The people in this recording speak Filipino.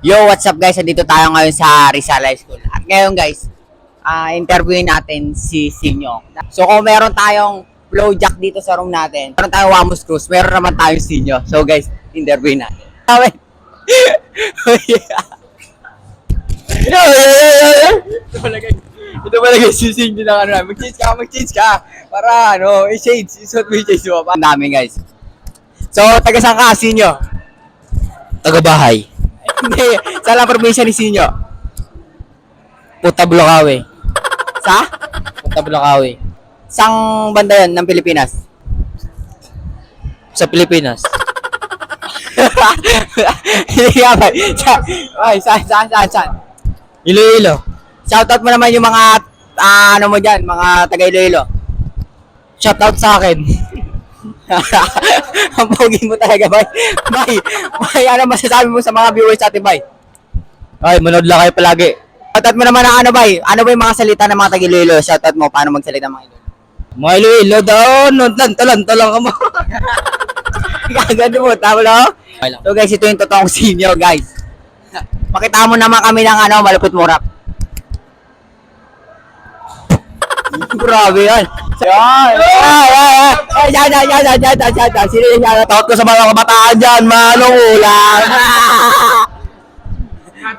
Yo, what's up guys? Andito tayo ngayon sa Rizal High School. At ngayon guys, ah interviewin natin si Sinyo. So kung meron tayong flow jack dito sa room natin, meron tayong Wamos Cruz, meron naman tayong Sinyo. So guys, interviewin natin. Amen. Ito pala guys. Ito pala guys, si Sinyo ng ano. Mag-change ka, mag-change ka. Para ano, i-shades. Isuot mo i-shades mo. Ang dami guys. So, taga saan ka, Sinyo? Taga-bahay. Hindi, sa probinsya ni Sinyo. Puta Bulacawe. Sa? Puta Bulacawe. Sang banda yan ng Pilipinas? Sa Pilipinas. Hindi nga ba? Sa, ay, saan, saan, saan, saan? Iloilo. Shoutout mo naman yung mga, ah, ano mo dyan, mga taga Iloilo. Shoutout sa akin. Ang pogi mo talaga, bay. Bay, bay, ano masasabi mo sa mga viewers natin, bay? Ay, manood lang kayo palagi. Shoutout mo naman ang ano, bay? Ano ba yung mga salita ng mga taga Iloilo? Shoutout mo, paano magsalita ng mga Iloilo? Mga Iloilo daw. Lantalan lang ka mo. Gagano mo, tama? Okay lang. So guys, ito yung totoong senior, guys. Pakita mo naman kami ng ano, malupit mo rap. Grabe yan. Yan. Yan, yan, yan. Yan, yan, yan, yan, yan, yan, yan. Sino yung yan? Takot ko sa mga kabataan dyan. Manong ulang.